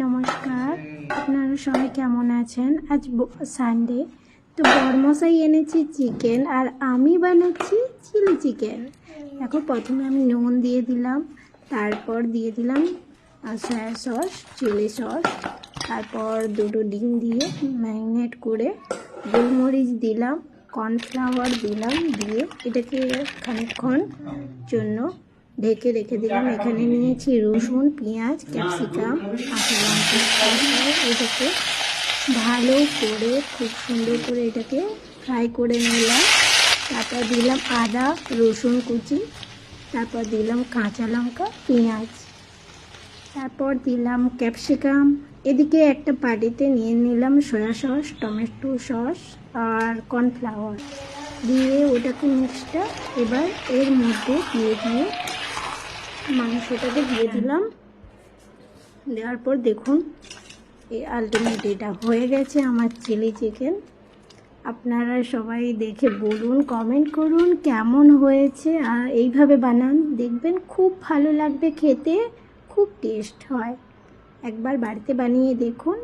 নমস্কার, আপনারা সবাই কেমন আছেন? আজ সানডে তো বরমশাই এনেছি চিকেন আর আমি বানাচ্ছি চিলি চিকেন দেখো, প্রথমে আমি নুন দিয়ে দিলাম, তারপর দিয়ে দিলাম সয়া সস চিলি সস তারপর দুটো ডিম দিয়ে ম্যারিনেট করে গোলমরিচ দিলাম কর্নফ্লাওয়ার দিলাম, দিয়ে এটাকে খানিকক্ষণ জন্য ঢেকে রেখে দিলাম। এখানে নিয়েছি রসুন, পেঁয়াজ, ক্যাপসিকাম কাঁচা লঙ্কা এটাকে ভালো করে, খুব সুন্দর করে এটাকে ফ্রাই করে নিলাম। তারপর দিলাম আদা, রসুন কুচি, তারপর দিলাম কাঁচা লঙ্কা, পেঁয়াজ। তারপর দিলাম ক্যাপসিকাম। এদিকে একটা পাটিতে নিয়ে নিলাম সয়া সস, টমেটো সস আর কর্নফ্লাওয়ার। দিয়ে ওটাকে মিক্সটা এবার এর মধ্যে দিয়ে দিয়ে মাংসটাকে দিয়ে দিলাম। দেওয়ার পর দেখুন এই আলটিমেট এটা হয়ে গেছে আমার চিলি চিকেন আপনারা সবাই দেখে বলুন কমেন্ট করুন কেমন হয়েছে আর এইভাবে বানান। দেখবেন খুব ভালো লাগবে খেতে খুব টেস্ট হয়। একবার বাড়িতে বানিয়ে দেখুন।